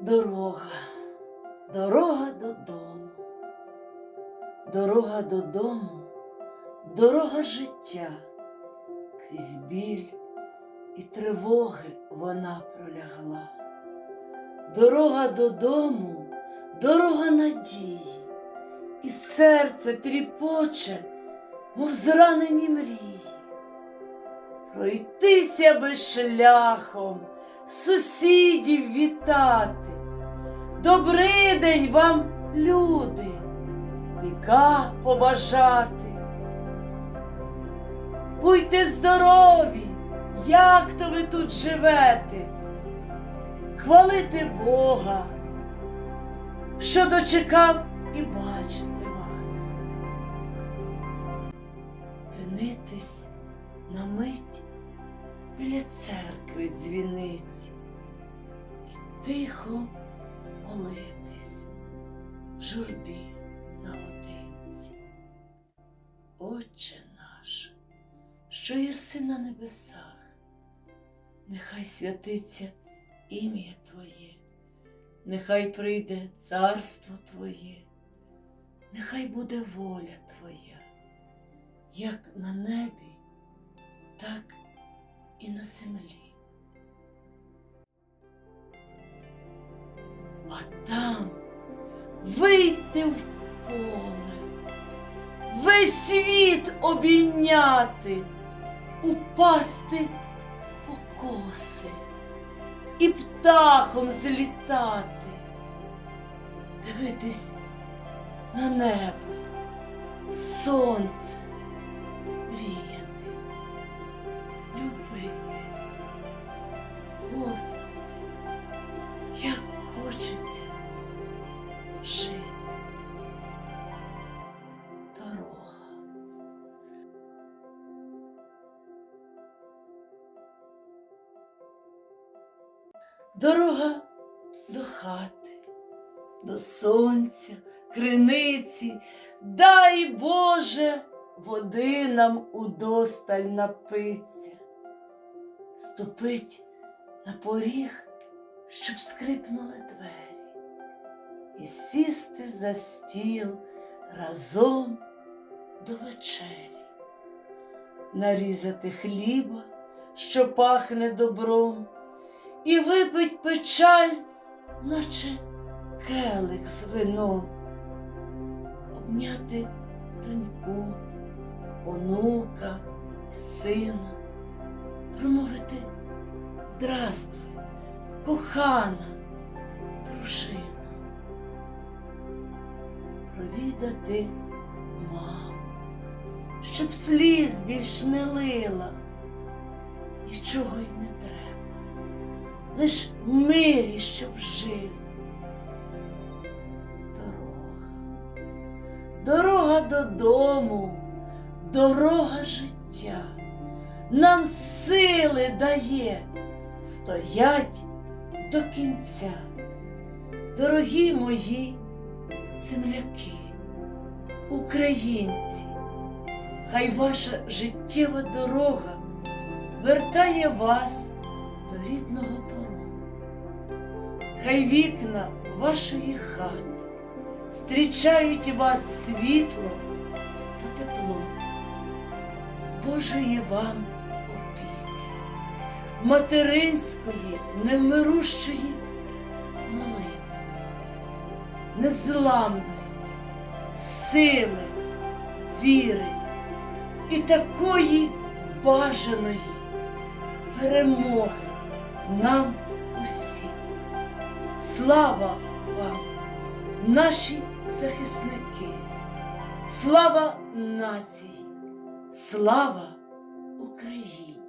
Дорога, дорога додому, дорога додому, дорога життя, крізь біль і тривоги вона пролягла. Дорога додому, дорога надії, і серце тріпоче, мов зранені мрії. Пройтися би шляхом, сусідів вітати. Добрий день вам, люди, віка побажати. Будьте здорові, як то ви тут живете, хвалити Бога, що дочекав і бачити вас. Спинитись на мить біля церкви дзвіниці і тихо молитись в журбі наодинці. Отче наш, що єси на небесах, нехай святиться ім'я Твоє, нехай прийде царство Твоє, нехай буде воля Твоя, як на небі, так і на землі. А там вийти в поле, весь світ обійняти, упасти в покоси і птахом злітати, дивитись на небо, сонце мріяти, Господи, як хочеться жити. Дорога. Дорога до хати, до сонця, криниці, дай Боже, води нам удосталь напиться. Ступить на поріг, щоб скрипнули двері, і сісти за стіл разом до вечері, нарізати хліба, що пахне добром, і випить печаль, наче келих з вином, обняти доньку, онука, сина, промовити Здравствуй, кохана дружина, провідати маму, щоб сліз більш не лила, нічого й не треба, лиш в мирі, щоб жили. Дорога, дорога додому, дорога життя нам сили дає стоять до кінця. Дорогі мої земляки, українці, хай ваша життєва дорога вертає вас до рідного порогу. Хай вікна вашої хати зустрічають вас світло та тепло. Божої вам материнської невмирущої молитви, незламності, сили, віри і такої бажаної перемоги нам усім. Слава вам, наші захисники, слава нації! Слава Україні!